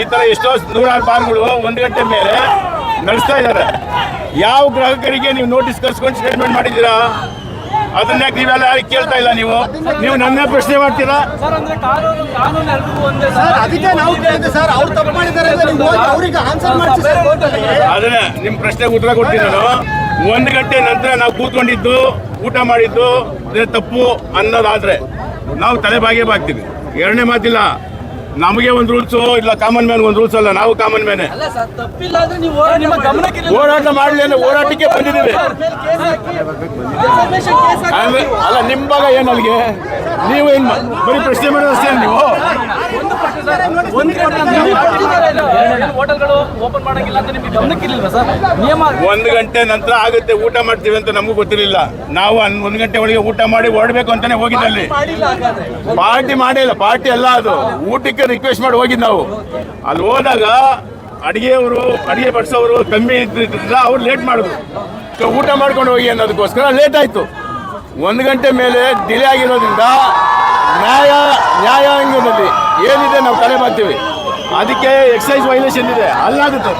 ಈ ತರ ಎಷ್ಟೋ ನೂರಾರು ಬಾರ್ಗಳು ಒಂದು ಗಂಟೆ ಮೇಲೆ ನಡೆಸ್ತಾ ಇದ್ದಾರೆ. ಯಾವ ಗ್ರಾಹಕರಿಗೆ ನೀವು ನೋಟಿಸ್ ಕರ್ಸ್ಕೊಂಡು ಸ್ಟೇಟ್ಮೆಂಟ್ ಮಾಡಿದ್ದೀರಾ? ಅದನ್ನ ಯಾಕೆ ನೀವೆಲ್ಲ ಯಾರಿಗೆ ಕೇಳ್ತಾ ಇಲ್ಲ ನೀವು? ನೀವು ನನ್ನ ಪ್ರಶ್ನೆ ಮಾಡ್ತೀರಾ? ಸರ್ ಅಂದ್ರೆ ಕಾನೂನು ಕಾನೂನು ಎಲ್ರಿಗೂ ಒಂದೇ ಸರ್. ಅದಕ್ಕೆ ನಾವು ಕೇಳಿದ್ದೆ ಸರ್. ಅವ್ರು ತಪ್ಪು ಮಾಡಿದ್ದಾರೆ ನೀವು ಹೋಗಿ ಆನ್ಸರ್ ಮಾಡಿಸಿ ಅದನ್ನ ನಿಮ್ ಪ್ರಶ್ನೆಗೆ ಉತ್ತರ ಕೊಡ್ತೀನಿ ನಾನು. ಒಂದು ಗಂಟೆ ನಂತರ ನಾವು ಕೂತ್ಕೊಂಡಿದ್ದು ಊಟ ಮಾಡಿದ್ದು ಅದೇ ತಪ್ಪು ಅನ್ನೋದಾದ್ರೆ ನಾವು ತಲೆ ಬಾಗಿಯೇ ಬಾಗ್ತೀವಿ. ಎರಡನೇ ಮಾತಿಲ್ಲ. ನಮಗೆ ಒಂದು ರೂಲ್ಸು ಇಲ್ಲ ಕಾಮನ್ ಮ್ಯಾನ್ ಒಂದು ರೂಲ್ಸ್ ಅಲ್ಲ ನಾವು ಕಾಮನ್ ಮ್ಯಾನೆ ಅಲ್ಲ ಸರ್ ತಪ್ಪಿಲ್ಲ ಅಂದ್ರೆ ನೀವು ಹೋರಾಟ ನಿಮ್ಮ ಗಮನಕ್ಕೆ ಇಲ್ಲ. ಹೋರಾಟ ಮಾಡಲಿ ಅಂದ್ರೆ ಹೋರಾಟಕ್ಕೆ ಬಂದಿದ್ದೀವಿ ಅಲ್ಲ ನಿಮ್ ಭಾಗ ಏನು ಅಲ್ಲಿಗೆ ನೀವು ಏನ್ ಬರೀ ಪ್ರಶ್ನೆ ಮಾಡೋದು ಅಷ್ಟೇ ನೀವು ಒಂದು ಗಂಟೆ ಅಂದ್ರೆ ನೀವು ಮಾಡ್ತಿದ್ದೀರಾ ಇಲ್ಲ? ಹೋಟೆಲ್ಗಳು ಓಪನ್ ಮಾಡಂಗಿಲ್ಲ ಅಂತ ನಿಮಗೆ ಗಮನಕ್ಕೆ ಸರ್? ನಿಯಮ ಒಂದು ಗಂಟೆ ನಂತರ ಆಗುತ್ತೆ ಊಟ ಮಾಡ್ತೀವಿ ಅಂತ ನಮಗೂ ಗೊತ್ತಿರಲಿಲ್ಲ. ನಾವು ಒಂದು ಗಂಟೆ ಒಳಗೆ ಊಟ ಮಾಡಿ ಹೊರಡಬೇಕು ಅಂತಾನೆ ಹೋಗಿದ್ದಲ್ಲಿ ಪಾರ್ಟಿ ಮಾಡಿಲ್ಲ ಪಾರ್ಟಿ ಅಲ್ಲ ಅದು. ಊಟಕ್ಕೆ ರಿಕ್ವೆಸ್ಟ್ ಮಾಡಿ ಹೋಗಿದ್ದು ನಾವು. ಅಲ್ಲಿ ಹೋದಾಗ ಅಡಿಗೆಯವರು ಅಡಿಗೆ ಬಡಿಸೋರು ಕಮ್ಮಿ ಇದ್ರಿಂದ ಅವ್ರು ಲೇಟ್ ಮಾಡಿದ್ರು. ಊಟ ಮಾಡ್ಕೊಂಡು ಹೋಗಿ ಅನ್ನೋದಕ್ಕೋಸ್ಕರ ಲೇಟ್ ಆಯ್ತು. ಒಂದು ಗಂಟೆ ಮೇಲೆ ಡಿಲೇ ಆಗಿರೋದ್ರಿಂದ ನ್ಯಾಯ ನ್ಯಾಯಾಂಗದಲ್ಲಿ ಏನಿದೆ ನಾವು ತಲೆ ಮಾಡ್ತೀವಿ. ಅದಕ್ಕೆ ಎಕ್ಸೈಸ್ ವೈಲೇಷನ್ ಇದೆ ಅಲ್ಲಾಗುತ್ತೆ.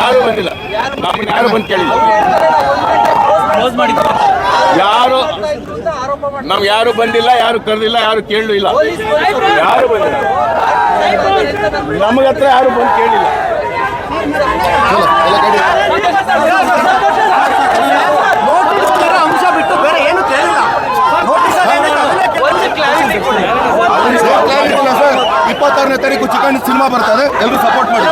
ಯಾರು ಬಂದಿಲ್ಲ. ಯಾರು ಬಂದು ಕೇಳಿಲ್ಲ. ಯಾರು? ನಮ್ಗೆ ಯಾರು ಬಂದಿಲ್ಲ ಯಾರು ಕರೆದಿಲ್ಲ ಯಾರು ಕೇಳಲು ಇಲ್ಲ. ಪೊಲೀಸ್ ಯಾರು ಬಂದಿಲ್ಲ. ನಮಗತ್ರ ಯಾರು ಬಂದು ಕೇಳಿಲ್ಲ. ಹದಿನೈದನೇ ತಾರೀಕು ಚಿಕ್ಕಣ್ಣ ಸಿನಿಮಾ ಬರ್ತದೆ ಎಲ್ಲರೂ ಸಪೋರ್ಟ್ ಮಾಡಿ.